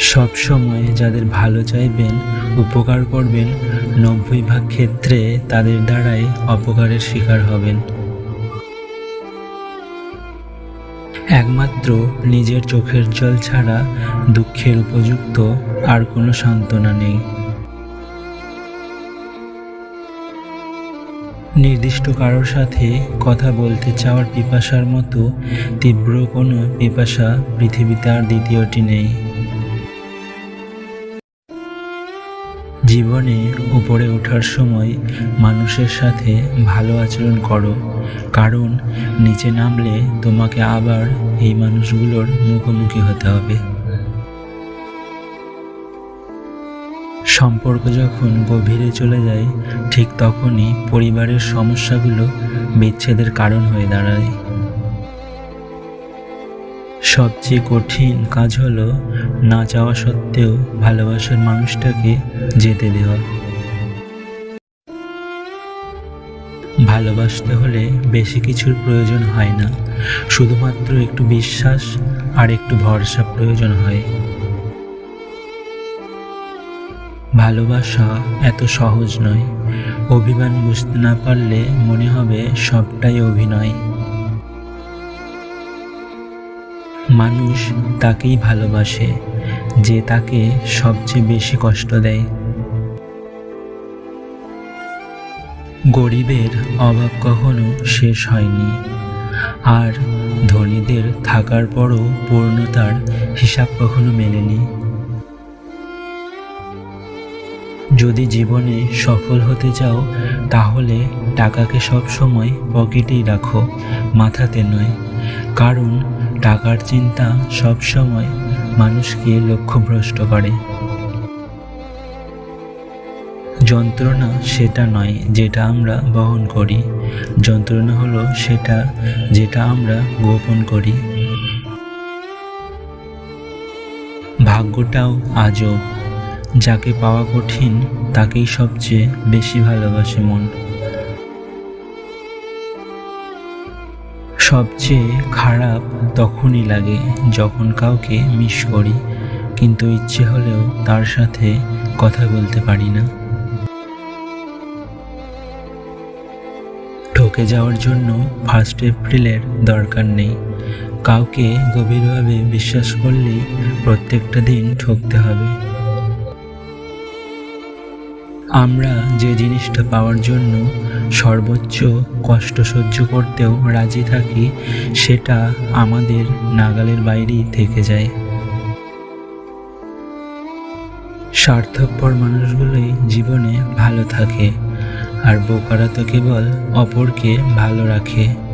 সব সময় যাদের ভালো চাইবেন, উপকার করবেন, নব্বই ভাগ ক্ষেত্রে তাদের দ্বারাই অপকারের শিকার হবেন। একমাত্র নিজের চোখের জল ছাড়া দুঃখের উপযুক্ত আর কোনো সান্ত্বনা নেই। নির্দিষ্ট কারোর সাথে কথা বলতে চাওয়ার পিপাসার মতো তীব্র কোনো পিপাসা পৃথিবীতে আর দ্বিতীয়টি নেই। জীবনে উপরে ওঠার সময় মানুষের সাথে ভালো আচরণ করো, কারণ নিচে নামলে তোমাকে আবার এই মানুষগুলোর মুখোমুখি হতে হবে। সম্পর্ক যখন গভীরে চলে যায়, ঠিক তখনই পরিবারের সমস্যাগুলো বিচ্ছেদের কারণ হয়ে দাঁড়ায়। সবচেয়ে কঠিন কাজ হলো না যাওয়া সত্ত্বেও ভালোবাসার মানুষটাকে যেতে দেওয়া। ভালোবাসতে হলে বেশি কিছুর প্রয়োজন হয় না, শুধুমাত্র একটু বিশ্বাস আর একটু ভরসা প্রয়োজন হয়। ভালোবাসা এত সহজ নয়, অভিমান বুঝতে না পারলে মনে হবে সবটাই অভিনয়। মানুষ তাকেই ভালোবাসে, যে তাকে সবচেয়ে বেশি কষ্ট দেয়। গরিবের অভাব কখনো শেষ হয়নি, আর ধনীদের থাকার পরও পূর্ণতার হিসাব কখনো মেলেনি। যদি জীবনে সফল হতে চাও, তাহলে টাকাকে সব সময় পকেটেই রাখো, মাথাতে নয়। কারণ টাকার চিন্তা সব সময় মানুষকে লক্ষ্যভ্রষ্ট করে। যন্ত্রণা সেটা নয় যেটা আমরা বহন করি। যন্ত্রণা হলো সেটা যেটা আমরা গোপন করি। ভাগ্যটাও আজব। যাকে পাওয়া কঠিন, তাকেই সবচেয়ে বেশি ভালোবাসে মন। সবচেয়ে খারাপ তখনই লাগে যখন কাউকে মিস করি, কিন্তু ইচ্ছে হলেও তার সাথে কথা বলতে পারি না। ঠকে যাওয়ার জন্য ফার্স্ট এপ্রিলের দরকার নেই। কাউকে গভীরভাবে বিশ্বাস করলেই প্রত্যেকটা দিন ঠকতে হবে। আমরা যে জিনিসটা পাওয়ার জন্য সর্বোচ্চ কষ্ট সহ্য করতেও রাজি থাকি, সেটা আমাদের নাগালের বাইরেই থেকে যায়। স্বার্থপর মানুষগুলোই জীবনে ভালো থাকে, আর বোকারা তো কেবল অপরকে ভালো রাখে।